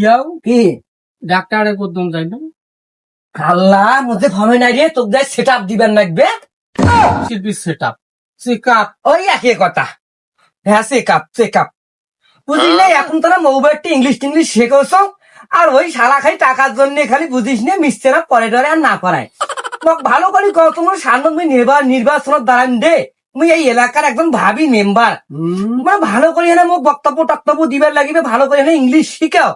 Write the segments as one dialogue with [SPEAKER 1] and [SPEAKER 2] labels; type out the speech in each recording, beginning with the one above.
[SPEAKER 1] ইয়াও
[SPEAKER 2] কি?
[SPEAKER 1] ডাক্তারে করতাম যাই না?
[SPEAKER 2] আল্লাহ মধ্যে ভমে নাই রে তোকে যাই সেট আপ দিবেন লাগবে।
[SPEAKER 1] শিল্পী সেট আপ চেকআপ
[SPEAKER 2] ওই একই কথা। হ্যাঁ চেক আপ চেক আপ বুঝলি এখন তোরা মোবাইলটি ইংলিশ টিংলিশ শেখোছ আর ওই শালা খাই টাকার জন্য খালি বুঝিস না মিশছে না পরে টরে আর না করায় ভালো করে তোমার সামনে মুই নির্বাচন নির্বাচনত দাঁড়ান দে। মুই এই এলাকার একজন ভাবি মেম্বার মানে ভালো করে না মোক বক্তব্য টক্তব্য দিবার লাগিবে ভালো করে না ইংলিশ শিখাও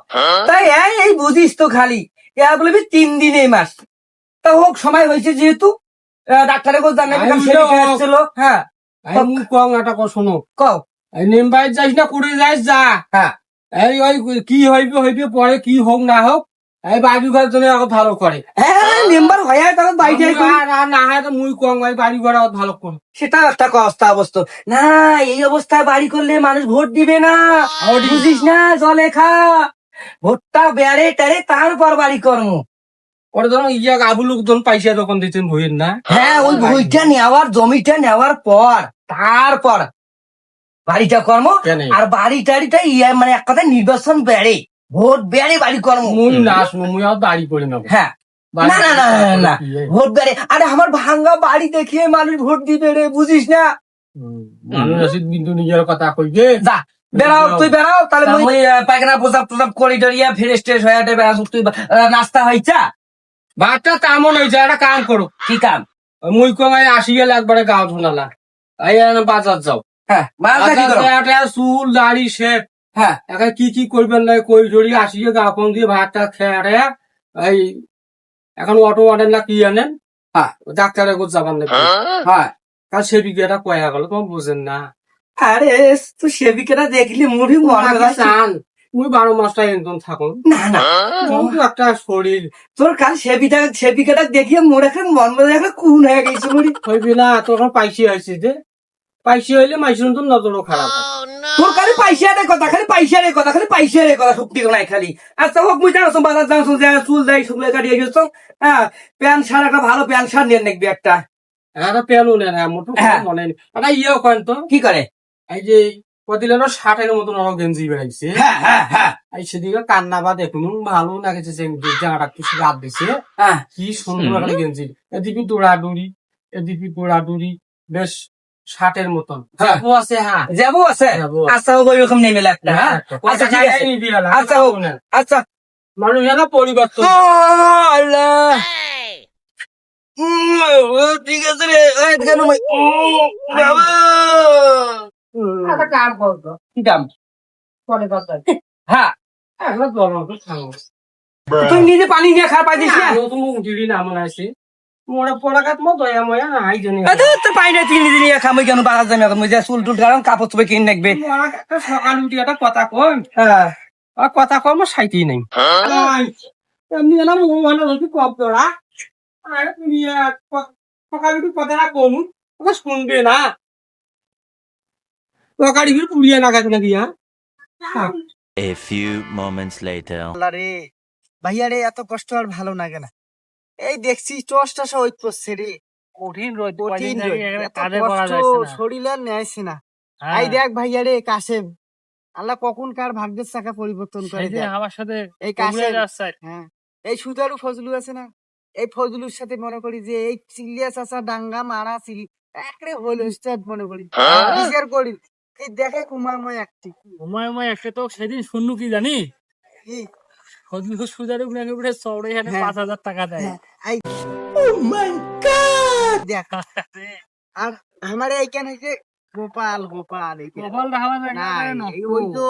[SPEAKER 2] তাই এই এই বুঝিস তো খালি এ বলবি তিন দিন এই মাস। তা হোক সময় হয়েছে যেহেতু আহ, ডাক্তারের কোচ জানে ছিল হ্যাঁ
[SPEAKER 1] এই মুখ কং একটা কথা শোনো।
[SPEAKER 2] কও
[SPEAKER 1] এই নেমবাই যাইস না করে যাইস যা।
[SPEAKER 2] হ্যাঁ
[SPEAKER 1] এই ওই কি হইবে হইবে পরে কি হোক না হোক এই বাড়ি ঘর জন্য এখন ভালো করে।
[SPEAKER 2] হ্যাঁ মেম্বার হয়ে তখন বাড়িতে
[SPEAKER 1] না হয় তো মুই কং ওই বাড়ি ঘর ভালো করে
[SPEAKER 2] সেটা একটা অবস্থা অবস্থা। না এই অবস্থায় বাড়ি করলে মানুষ ভোট দিবে না। বুঝিস না জলে খা। ভোটটা বেড়ে টেড়ে তারপর বাড়ি কর্ম
[SPEAKER 1] ওরা ধরো ইয়া আবু লোকজন পাইসা তখন দিতেন ভইয়ের না?
[SPEAKER 2] হ্যাঁ ওই বইটা নেওয়ার জমিটা নেওয়ার পর তারপর বাড়িটা কর্ম আর বাড়ি টাড়িটা ইয়া মানে এক কথায় নির্বাচন বেড়ে। ভোট বেড়ে বাড়ি কর্ম
[SPEAKER 1] মুই না আসব মুই আর বাড়ি করে নেব।
[SPEAKER 2] হ্যাঁ। না না না না, ভোট বেড়ে আরে আমার ভাঙ্গা বাড়ি দেখিয়ে মানুষ ভোট দিবে রে বুঝিস না?
[SPEAKER 1] মানুষ কিন্তু নিজের কথা কইবে
[SPEAKER 2] যা। বেড়াও তুই বেড়াও তাহলে মুই পায়খানা প্রসাব প্রসাব করিডোরিয়া ফ্রেশ ট্রেশ হয়ে আটে বেড়াস তুই নাস্তা হয়েছা
[SPEAKER 1] বাচ্চা তেমন হয়েছে একটা কাম করো।
[SPEAKER 2] কি কাম?
[SPEAKER 1] মুই কমাই আসি গেলে একবারে গাও ধুনালা এই বাজার যাও।
[SPEAKER 2] হ্যাঁ করো।
[SPEAKER 1] বাজারে চুল দাড়ি শেপ।
[SPEAKER 2] হ্যাঁ
[SPEAKER 1] একা কি কি করবেন না কই ধরি আসিয়ে গা ফোন দিয়ে ভাতটা খেয়ে এই এখন অটো আনেন না কি আনেন?
[SPEAKER 2] হ্যাঁ।
[SPEAKER 1] ডাক্তারের কোথাও যাবেন না
[SPEAKER 2] হ্যাঁ?
[SPEAKER 1] কাল সে বিঘেটা কয়া গেল তোমার বুঝেন না।
[SPEAKER 2] আরে তুই সেবিকাটা দেখলি হয়
[SPEAKER 1] চান মুই বারো মাসটা একদম থাকুন
[SPEAKER 2] না না।
[SPEAKER 1] কিন্তু একটা শরীর।
[SPEAKER 2] তোর কাল সেবিটা সেবিকাটা দেখিয়ে মোর এখন মন মনে একটা কুন হয়ে গেছে মুড়ি।
[SPEAKER 1] হইবি না তখন পাইসি হয়েছে যে পাইসি হইলে মাইসুন তো নজরও খারাপ। হয়।
[SPEAKER 2] তোর খালি পয়সারে কথা খালি পয়সারে কথা খালি পয়সারে কথা শক্তি নাই খালি। আচ্ছা হোক মুই জানো বাজার জানো চুল দেয় শুকলে কাটিয়ে গেছ হ্যাঁ প্যান্ট শার্ট একটা ভালো প্যান্ট শার্ট নিয়ে নেকবি একটা।
[SPEAKER 1] একটা পেলু নেন হ্যাঁ মোটর
[SPEAKER 2] হ্যাঁ।
[SPEAKER 1] মনে নেই। একটা ইয়েও করেন তো।
[SPEAKER 2] কি করে?
[SPEAKER 1] এই যে কদিলের ষাটের মতন আরও গেঞ্জি বেড়াইছে।
[SPEAKER 2] হ্যাঁ হ্যাঁ হ্যাঁ।
[SPEAKER 1] এই সেদিকে কান্না বা দেখুন ভালো লাগেছে যে জায়গাটা কিছু রাত দিছে।
[SPEAKER 2] হ্যাঁ।
[SPEAKER 1] কি সুন্দর একটা গেঞ্জি। এদিকে দৌড়াদৌড়ি এদিকে দৌড়াদৌড়ি বেশ ষাটের মতন।
[SPEAKER 2] হ্যাঁ।
[SPEAKER 1] ও আছে হ্যাঁ।
[SPEAKER 2] যাব আছে? আচ্ছা হোক ওইরকম নেমে একটা হ্যাঁ? আচ্ছা ঠিক আছে। আচ্ছা, হোক। আচ্ছা।
[SPEAKER 1] মানুষ যেন পরিবর্তন
[SPEAKER 2] আল্লাহ। ঠিক আছে রে। কেন বাবা।
[SPEAKER 1] কাম করতো
[SPEAKER 2] কি দাম?
[SPEAKER 1] পরে কথা
[SPEAKER 2] হ্যাঁ।
[SPEAKER 1] একটা গরম তো খাব।
[SPEAKER 2] তুই নিজে পানি নিয়ে খাওয়া পাইছিস না?
[SPEAKER 1] নতুন উঠিলি না মনে আছে পড়াকাত দয়া ময়া না আই
[SPEAKER 2] খামই কেন বাজার মুই চুল টুল কারণ কাপড় চোপড় কিনে রাখবে
[SPEAKER 1] সকাল উঠি একটা কথা কই
[SPEAKER 2] হ্যাঁ।
[SPEAKER 1] আর কথা কম নাই। আই, এমনি না মো মানে যদি কম তোরা। আর তুমি ক- সকাল উঠি কথাটা কম ওকে শুনবে না। সকাল উঠি হ্যাঁ?
[SPEAKER 3] A few moments later.
[SPEAKER 4] আল্লাহ ভাইয়া রে এত কষ্ট আর ভালো লাগে না। এই দেখছি টস টস ওই করছে রে
[SPEAKER 1] কঠিন রোদ
[SPEAKER 4] কঠিন শরীর নেয়ছে না। এই দেখ ভাইয়া রে কাশেম। আল্লাহ কখন কার ভাগ্যের চাকা পরিবর্তন করে দেয়
[SPEAKER 1] আমার সাথে
[SPEAKER 4] এই কাশেম। হ্যাঁ। এই সুতারু ফজলু আছে না? এই ফজলুর সাথে মনে করি যে এই চিল্লিয়া চাচা ডাঙ্গা মারা চিল একরে হল স্টার্ট মনে করি। বিচার করি। এই দেখে কুমারময় একটি।
[SPEAKER 5] ঘুমায় একটা তো সেদিন শুনলু কি জানি?
[SPEAKER 4] কি?
[SPEAKER 5] সুজারে উঠে উঠে চৌড়ে এখানে
[SPEAKER 4] হ্যাঁ।
[SPEAKER 5] পাঁচ হাজার টাকা দেয়
[SPEAKER 4] হ্যাঁ, এই দেখ আর আমার এইখানে যে গোপাল গোপাল।
[SPEAKER 5] কপাল দেখা
[SPEAKER 4] না ওই তো